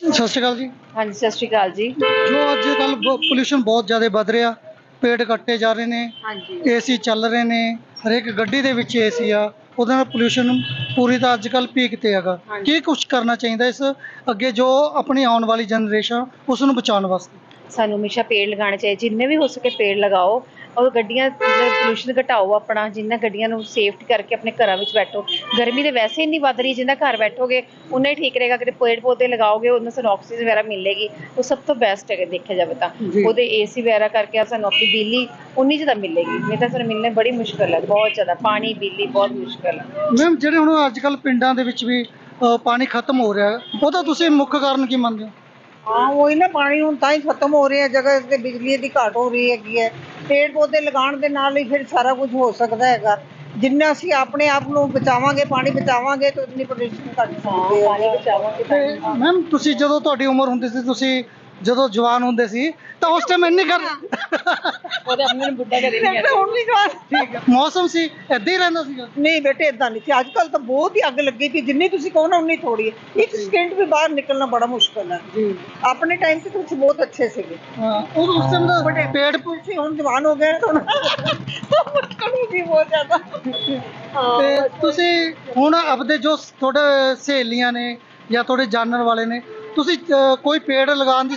ਸਤਿ ਸ਼੍ਰੀ ਅਕਾਲ ਜੀ। ਹਾਂਜੀ ਸਤਿ ਸ਼੍ਰੀ ਅਕਾਲ ਜੀ। ਜੋ ਅੱਜ ਕੱਲ ਪੋਲੂਸ਼ਨ ਬਹੁਤ ਜ਼ਿਆਦਾ ਵੱਧ ਰਿਹਾ ਪੇੜ ਕੱਟੇ ਜਾ ਰਹੇ ਨੇ ਹਾਂਜੀ। ਏਸੀ ਚੱਲ ਰਹੇ ਨੇ ਹਰੇਕ ਗੱਡੀ ਦੇ ਵਿੱਚ ਏਸੀ ਆ ਉਹਦੇ ਨਾਲ ਪੋਲੂਸ਼ਨ ਪੂਰੀ ਤਾਂ ਅੱਜ ਕੱਲ ਪੀਕ ਤੇ ਹੈਗਾ। ਕੀ ਕੁਝ ਕਰਨਾ ਚਾਹੀਦਾ ਇਸ ਅੱਗੇ ਜੋ ਆਪਣੀ ਆਉਣ ਵਾਲੀ ਜਨਰੇਸ਼ਨ ਉਸ ਨੂੰ ਬਚਾਉਣ ਵਾਸਤੇ? ਸਾਨੂੰ ਹਮੇਸ਼ਾ ਪੇੜ ਲਗਾਉਣੇ ਚਾਹੀਦੇ ਜਿੰਨੇ ਵੀ ਹੋ ਸਕੇ ਪੇੜ ਲਗਾਓ ਔਰ ਗੱਡੀਆਂ ਪੋਲੂਸ਼ਨ ਘਟਾਓ ਆਪਣਾ ਜਿੰਨਾ ਗੱਡੀਆਂ ਨੂੰ ਸੇਫਟੀ ਕਰਕੇ ਆਪਣੇ ਘਰਾਂ ਵਿੱਚ ਬੈਠੋ। ਗਰਮੀ ਤੇ ਵੈਸੇ ਹੀ ਨਹੀਂ ਵੱਧ ਰਹੀ ਜਿੰਨਾ ਘਰ ਬੈਠੋਗੇ ਉਨਾ ਹੀ ਠੀਕ ਰਹੇਗਾ। ਕਿ ਪੇੜ ਪੌਦੇ ਲਗਾਓਗੇ ਉਹਨਾਂ ਸਾਨੂੰ ਆਕਸੀਜਨ ਵਗੈਰਾ ਮਿਲੇਗੀ। ਉਹ ਸਭ ਤੋਂ ਬੈਸਟ ਹੈਗਾ ਦੇਖਿਆ ਜਾਵੇ ਤਾਂ। ਉਹਦੇ ਏਸੀ ਵਗੈਰਾ ਕਰਕੇ ਸਾਨੂੰ ਆਪਣੀ ਬਿਜਲੀ ਉਨੀ ਜ਼ਿਆਦਾ ਮਿਲੇਗੀ। ਨਹੀਂ ਤਾਂ ਸਾਨੂੰ ਮਿਲਣੇ ਬੜੀ ਮੁਸ਼ਕਲ ਹੈ ਬਹੁਤ ਜ਼ਿਆਦਾ। ਪਾਣੀ ਬਿਜਲੀ ਬਹੁਤ ਮੁਸ਼ਕਲ ਹੈ ਮੈਮ ਜਿਹੜੇ ਹੁਣ ਅੱਜ ਕੱਲ ਪਿੰਡਾਂ ਦੇ ਵਿੱਚ ਵੀ ਅ, ਪਾਣੀ ਖਤਮ ਹੋ ਰਿਹਾ ਉਹਦਾ ਤੁਸੀਂ ਮੁੱਖ ਕਾਰਨ ਕੀ ਮੰਨਦੇ ਹੋ? ਹਾਂ ਉਹੀ ਨਾ ਪਾਣੀ ਹੁਣ ਤਾਂ ਹੀ ਖਤਮ ਹੋ ਰਿਹਾ ਜਗ੍ਹਾ ਤੇ ਬਿਜਲੀ ਦੀ ਘਾਟ ਹੋ ਰਹੀ ਹੈਗੀ ਹੈ। ਪੇੜ ਪੌਦੇ ਲਗਾਉਣ ਦੇ ਨਾਲ ਹੀ ਫਿਰ ਸਾਰਾ ਕੁਝ ਹੋ ਸਕਦਾ ਹੈਗਾ। ਜਿੰਨਾ ਅਸੀਂ ਆਪਣੇ ਆਪ ਨੂੰ ਬਚਾਵਾਂਗੇ ਪਾਣੀ ਬਚਾਵਾਂਗੇ ਤਾਂ ਉਤਨੀ ਪ੍ਰਦੂਸ਼ਣ ਘੱਟ ਸਕਦੀ ਹੈ। ਪਾਣੀ ਬਚਾਵਾਂਗੇ ਤੇ ਮੈਮ ਤੁਸੀਂ ਜਦੋਂ ਤੁਹਾਡੀ ਉਮਰ ਹੁੰਦੀ ਸੀ ਤੁਸੀਂ ਜਦੋਂ ਜਵਾਨ ਹੁੰਦੇ ਸੀ ਤਾਂ ਉਸ ਟਾਈਮ ਇੰਨੀ ਕਰ ਉਹਦੇ ਆਪਣੇ ਨੂੰ ਬੁੱਢਾ ਕਰੇ ਨਹੀਂ ਹੁਣ ਜਵਾਨ ਠੀਕ ਹੈ। ਮੌਸਮ ਸੀ ਏਦਾਂ ਹੀ ਰਹਿੰਦਾ ਸੀਗਾ। ਨਹੀਂ ਬੇਟੇ ਇਦਾਂ ਨਹੀਂ ਸੀ। ਅੱਜ ਕੱਲ ਤਾਂ ਬਹੁਤ ਹੀ ਅੱਗ ਲੱਗੀ ਕਿ ਜਿੰਨੀ ਤੁਸੀਂ ਕਹੋ ਨਾ ਉਨੀ ਥੋੜੀ ਹੈ। ਇੱਕ ਸਕਿੰਟ ਵੀ ਬਾਹਰ ਨਿਕਲਣਾ ਬੜਾ ਮੁਸ਼ਕਲ ਹੈ। ਜੀ। ਆਪਣੇ ਟਾਈਮ ਤੇ ਤੁਸੀਂ ਬਹੁਤ ਅੱਛੇ ਸੀਗੇ। ਹਾਂ ਉਹ ਉਸ ਟਾਈਮ ਦਾ ਪੇੜ ਤੁਸੀਂ ਹੁਣ ਜਵਾਨ ਹੋ ਗਏ ਤਾਂ ਮੁਸ਼ਕਲ ਹੋ ਗਈ ਬਹੁਤ ਜ਼ਿਆਦਾ। ਤੇ ਤੁਸੀਂ ਹੁਣ ਆਪਦੇ ਜੋ ਤੁਹਾਡੇ ਸਹੇਲੀਆਂ ਨੇ ਜਾਂ ਤੁਹਾਡੇ ਜਾਣਨ ਵਾਲੇ ਨੇ ਤੁਸੀਂ ਕੋਈ ਪੇੜ ਲਗਾਉਣ ਦੀ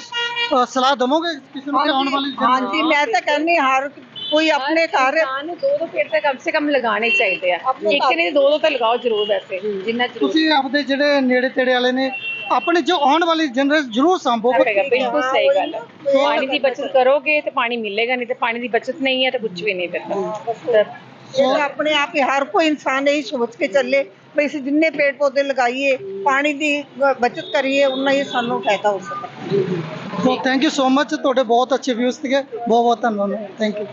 ਸਲਾਹ ਦਵੋਗੇ? ਕਿਸੇ ਨੂੰ ਕਿ ਆਉਣ ਵਾਲੀ ਹਾਂਜੀ। ਮੈਂ ਤਾਂ ਕਹਿੰਦੀ ਹਰ ਕੋਈ ਆਪਣੇ ਘਰ ਇਨਸਾਨ ਨੂੰ ਦੋ ਦੋ ਪੇੜ ਤਾਂ ਕਮ ਸੇ ਕਮ ਲਗਾਉਣੇ ਚਾਹੀਦੇ ਆ। ਇੱਕ ਨਹੀਂ ਦੋ ਦੋ ਤਾਂ ਲਗਾਓ ਜ਼ਰੂਰ ਵੈਸੇ ਜਿੰਨਾ ਜ਼ਰੂਰ। ਤੁਸੀਂ ਆਪਦੇ ਜਿਹੜੇ ਨੇੜੇ ਤੇੜੇ ਵਾਲੇ ਨੇ ਆਪਣੇ ਜੋ ਆਉਣ ਵਾਲੀ ਜਨਰੇਸ਼ਨ ਜ਼ਰੂਰ ਸੰਭੋ। ਹੈਗਾ ਬਿਲਕੁਲ ਸਹੀ ਗੱਲ ਹੈ ਪਾਣੀ ਦੀ ਬਚਤ ਕਰੋਗੇ ਤੇ ਪਾਣੀ ਮਿਲੇਗਾ ਨਹੀਂ ਤੇ ਪਾਣੀ ਦੀ ਬਚਤ ਨਹੀਂ ਹੈ ਤਾਂ ਕੁਝ ਵੀ ਨਹੀਂ ਫਿਰ ਇਹ ਆਪਣੇ ਆਪ ਹੀ ਹਰ ਕੋਈ ਇਨਸਾਨ ਇਹੀ ਸੋਚ ਕੇ ਚੱਲੇ ਵੀ ਅਸੀਂ ਜਿੰਨੇ ਪੇੜ ਪੌਦੇ ਲਗਾਈਏ ਪਾਣੀ ਦੀ ਬ- ਬਚਤ ਕਰੀਏ ਉਨਾ ਹੀ ਸਾਨੂੰ ਫਾਇਦਾ ਹੋ ਸਕਦਾ। So thank you so much ਤੁਹਾਡੇ ਬਹੁਤ ਅੱਛੇ ਵਿਊਜ਼ ਸੀਗੇ। ਬਹੁਤ ਬਹੁਤ ਧੰਨਵਾਦ। Thank you